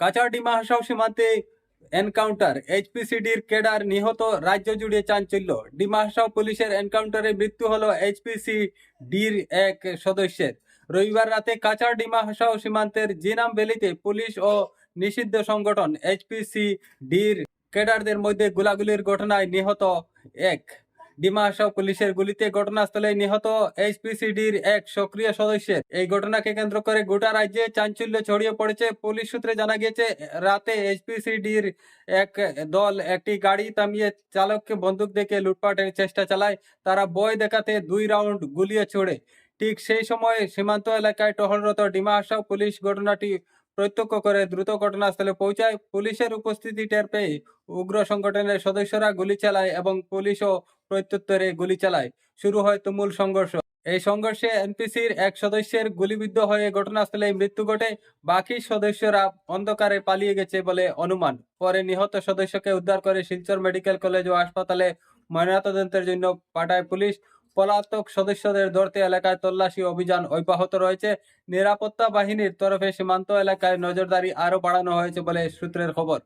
কাছাড় ডিমা হাসাও সীমান্তে encounter, এইচপিসিডির cadre নিহত রাজ্য জুড়ে চাঞ্চল্য। ডিমা হাসাও পুলিশের এনকাউন্টারে মৃত্যু হল এইচপিসি ডির এক সদস্যের। রবিবার রাতে কাছাড় ডিমা হাসাও সীমান্তের জিনাম ভ্যালিতে পুলিশ ও নিষিদ্ধ সংগঠন এইচপিসি ডির কেডারদের মধ্যে গোলাগুলির ঘটনায় নিহত এক ডিমা হাসাও পুলিশের গুলিতে ঘটনাস্থলে নিহত এইচপিসিডির এক সক্রিয় সদস্যের এই ঘটনাকে কেন্দ্র করে গোটা রাজ্যে চাঞ্চল্য ছড়িয়ে পড়েছে। পুলিশ সূত্রে জানা গিয়েছে, রাতে এইচপিসিডির এক দল একটি গাড়ি থামিয়ে চালককে বন্দুক দেখে লুটপাটের চেষ্টা চালায়। তারা বয় দেখাতে দুই রাউন্ড গুলিয়ে ছোড়ে। ঠিক সেই সময় সীমান্ত এলাকায় টহলরত ডিমা হাসাও পুলিশ ঘটনাটি প্রত্যক্ষ করে দ্রুত ঘটনাস্থলে পৌঁছায়। পুলিশের উপস্থিতি টের পেয়ে উগ্র সংগঠনের সদস্যরা গুলি চালায় এবং পুলিশও প্রত্যুত্তরে গুলি চালায়। শুরু হয় তুমুল সংঘর্ষ। এই সংঘর্ষে এনপিসির এক সদস্যের গুলিবিদ্ধ হয়ে ঘটনাস্থলে মৃত্যু ঘটে। বাকি সদস্যরা অন্ধকারে পালিয়ে গেছে বলে অনুমান। পরে নিহত সদস্যকে উদ্ধার করে শিলচর মেডিকেল কলেজ ও হাসপাতালে ময়নাতদন্তের জন্য পাঠায় পুলিশ। পলাতক সদস্যদের ধরতে এলাকায় তল্লাশি অভিযান অব্যাহত রয়েছে। নিরাপত্তা বাহিনীর তরফে সীমান্ত এলাকায় নজরদারি আরও বাড়ানো হয়েছে বলে সূত্রের খবর।